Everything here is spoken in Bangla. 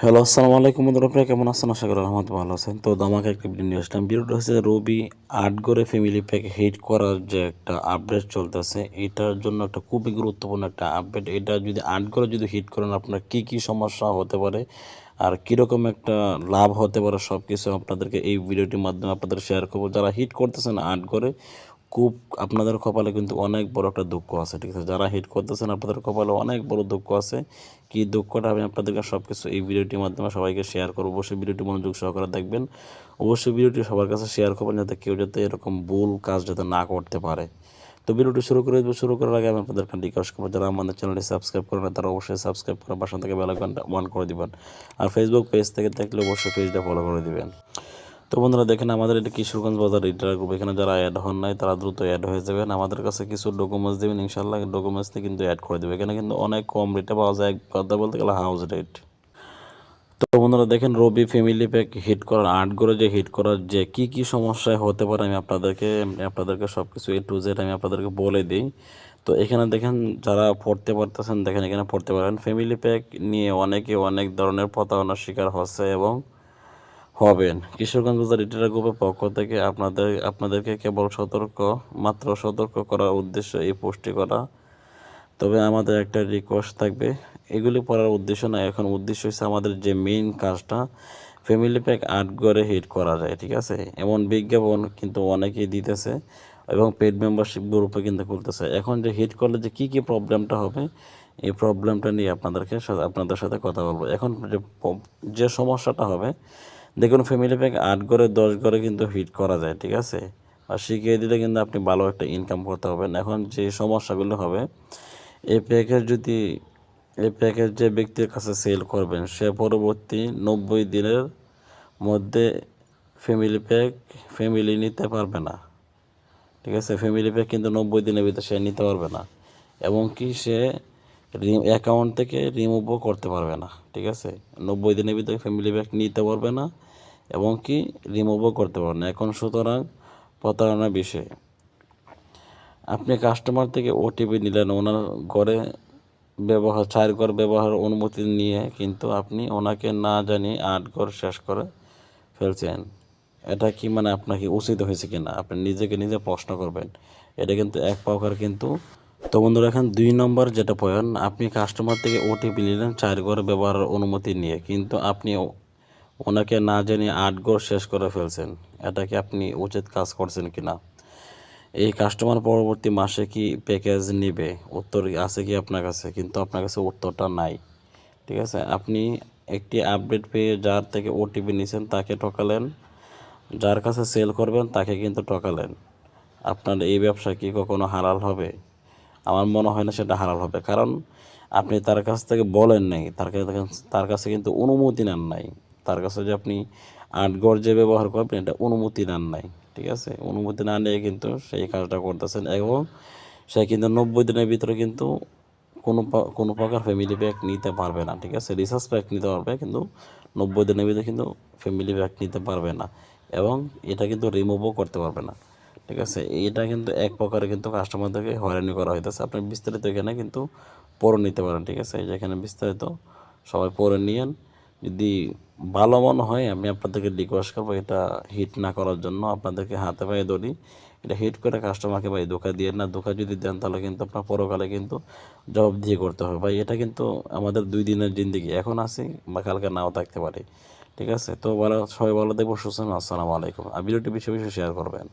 হ্যালো, আসসালামু আলাইকুম বন্ধুরা, আপনারা কেমন আছেন? আশা করি রহমত ভালো আছেন। তো আমাকে একটা ভিডিও নিয়ে আসলাম। ভিডিওটা হচ্ছে রবি আট করে ফ্যামিলি প্যাকে হিট করার যে একটা আপডেট চলতেছে, এটার জন্য একটা খুবই গুরুত্বপূর্ণ একটা আপডেট এটা যদি আট করে যদি হিট করেন, আপনার কি কি সমস্যা হতে পারে আর কীরকম একটা লাভ হতে পারে সব কিছু আপনাদেরকে এই ভিডিওটির মাধ্যমে আপনাদের শেয়ার করব। যারা হিট করতেছেন আট করে খুব আপনাদের কপালে কিন্তু অনেক বড় একটা দুঃখ আছে, ঠিক আছে? যারা হিট করতেছেন, আপনাদের কপালে অনেক বড় দুঃখ আছে। কি দুঃখটা আমি আপনাদেরকে সব কিছু এই ভিডিওটির মাধ্যমে সবাইকে শেয়ার করব। অবশ্যই ভিডিওটি মনোযোগ সহকারে দেখবেন। অবশ্যই ভিডিওটি সবার কাছে শেয়ার করবেন যাতে কেউ যাতে এরকম ভুল কাজ যাতে না করতে পারে। তো ভিডিওটি শুরু করে দেবো। শুরু করার আগে আমি আপনাদেরকে রিকোয়েস্ট করব। যারা আমাদের চ্যানেলটি সাবস্ক্রাইব করেন তারা অবশ্যই সাবস্ক্রাইব করে পাশে থেকে বেল আইকনটা অন করে দিবেন। আর ফেসবুক পেজ থেকে দেখলে অবশ্যই পেজটা ফলো করে দিবেন। তো বন্ধুরা দেখেন আমাদের এটা কিশোরগঞ্জ বাজার রিটার গ্রুপ এখানে যারা অ্যাড হন নাই, তারা দ্রুত অ্যাড হয়ে যাবেন আমাদের কাছে কিছু ডকুমেন্টস দেবেন ইনশাল্লাহ ডকুমেন্টসে কিন্তু অ্যাড করে দেবে। এখানে কিন্তু অনেক কম রেটে পাওয়া যায় কথা বলতে গেলে হাউস রেট তো বন্ধুরা দেখেন, রবি ফ্যামিলি প্যাক হিট করার আর্ট করে যে হিট করার যে কি কি সমস্যায় হতে পারে, আমি আপনাদেরকে আপনাদেরকে সব কিছু এ টু জেড আমি আপনাদেরকে বলে দিই। তো এখানে দেখেন, যারা পড়তে পারতেছেন, দেখেন এখানে পড়তে পারেন। ফ্যামিলি প্যাক নিয়ে অনেকে অনেক ধরনের প্রতারণার শিকার হচ্ছে এবং হবেন। কিশোরগঞ্জ বাজার রিটেলার গ্রুপের পক্ষ থেকে আপনাদের, আপনাদেরকে কেবল সতর্ক, মাত্র সতর্ক করার উদ্দেশ্য এই পোস্টটি করা। তবে আমাদের একটা রিকোয়েস্ট থাকবে। এগুলি পড়ার উদ্দেশ্য না এখন উদ্দেশ্য হচ্ছে আমাদের যে মেইন কাজটা ফ্যামিলি প্যাক আর্ট করে হিট করা যায়, ঠিক আছে? এমন বিজ্ঞাপন কিন্তু অনেকেই দিতেছে এবং পেড মেম্বারশিপ গ্রুপে কিন্তু খুলতেছে। এখন যে হিট করলে যে কী কী প্রবলেমটা হবে, এই প্রবলেমটা নিয়ে আপনাদেরকে আপনাদের সাথে কথা বলব। এখন যে সমস্যাটা হবে দেখুন ফ্যামিলি প্যাক আট করে দশ ঘরে কিন্তু হিট করা যায়, ঠিক আছে? আর শিখিয়ে দিলে কিন্তু আপনি ভালো একটা ইনকাম করতে পারবেন। এখন যে সমস্যাগুলো হবে, এই প্যাকেজ যদি, এই প্যাকেজ যে ব্যক্তির কাছে সেল করবেন, সে পরবর্তী নব্বই দিনের মধ্যে ফ্যামিলি প্যাক ফ্যামিলি নিতে পারবে না। ঠিক আছে? ফ্যামিলি প্যাক কিন্তু নব্বই দিনের ভিতরে সে নিতে পারবে না। এবং কি সে অ্যাকাউন্ট থেকে রিমুভও করতে পারবে না। ঠিক আছে? নব্বই দিনের ভিতরে ফ্যামিলি প্যাক নিতে পারবে না। এবং কি রিমুভও করতে পারবে না। এখন সুতরাং প্রতারণা বিষয়। আপনি কাস্টমার থেকে ওটিপি নিলেন, ওনার ঘরে ব্যবহার চার ঘর ব্যবহার অনুমতি নিয়ে কিন্তু আপনি ওনাকে না জানিয়ে আট ঘর শেষ করে ফেলছেন। এটা কি মানে আপনাকে উচিত হয়েছে কিনা? আপনি নিজেকে নিজে প্রশ্ন করবেন। এটা কিন্তু এক প্রকার কিন্তু। তো বন্ধুরা, এখন দুই নম্বর যেটা পয়েন্ট আপনি কাস্টমার থেকে ওটিপি নিলেন চার ঘর ব্যবহারের অনুমতি নিয়ে। কিন্তু আপনি ওনাকে না জানিয়ে আট ঘর শেষ করে ফেলছেন। এটা কি আপনি উচিত কাজ করছেন কি না এই কাস্টমার পরবর্তী মাসে কি প্যাকেজ নেবে? উত্তর আছে কি আপনার কাছে? কিন্তু আপনার কাছে উত্তরটা নাই। ঠিক আছে? আপনি একটি আপডেট পেয়ে যার থেকে ওটিপি নিছেন তাকে ঠকালেন। যার কাছে সেল করবেন তাকে কিন্তু ঠকালেন। আপনার এই ব্যবসা কি কখনো হালাল হবে? আমার মনে হয় না সেটা হালাল হবে। কারণ আপনি তার কাছ থেকে বলেন নাই। তার কাছে তার কাছে কিন্তু অনুমতি নেন নাই। তার কাছে যে আপনি আট গড় যে ব্যবহার করবেন এটা অনুমতি নেন নাই, ঠিক আছে? অনুমতি না নিয়ে কিন্তু সেই কাজটা করতেছেন এবং সে কিন্তু নব্বই দিনের ভিতরে কিন্তু কোনো কোনো প্রকার ফ্যামিলি প্যাক নিতে পারবে না, ঠিক আছে? রিসার্চ প্যাক নিতে পারবে, কিন্তু নব্বই দিনের ভিতরে কিন্তু ফ্যামিলি প্যাক নিতে পারবে না এবং এটা কিন্তু রিমুভও করতে পারবে না, ঠিক আছে? এটা কিন্তু এক প্রকারে কিন্তু কাস্টমারদেরকে হয়রানি করা হইতেছে। আপনি বিস্তারিত এখানে কিন্তু পড়ে নিতে পারেন, ঠিক আছে? এই যে বিস্তারিত সবাই পড়ে নিয়েন। যদি ভালো মনে হয়, আমি আপনাদেরকে রিকোয়েস্ট করব এটা হিট না করার জন্য। আপনাদেরকে হাতে পায়ে ধরি। এটা হিট করে কাস্টমারকে ভাই ধোকা দিয়ে না, ধোকা যদি দেন তাহলে কিন্তু আপনার পরকালে কিন্তু জবাব দিয়ে করতে হবে। ভাই, এটা কিন্তু আমাদের দুই দিনের জিন্দিগি। এখন আছি বা কালকে নাও থাকতে পারে। ঠিক আছে? তো ভালো, সবাই ভালো দেখব সুস্থ আসসালামু আলাইকুম। আর ভিডিওটি বেশি বেশি শেয়ার করবেন।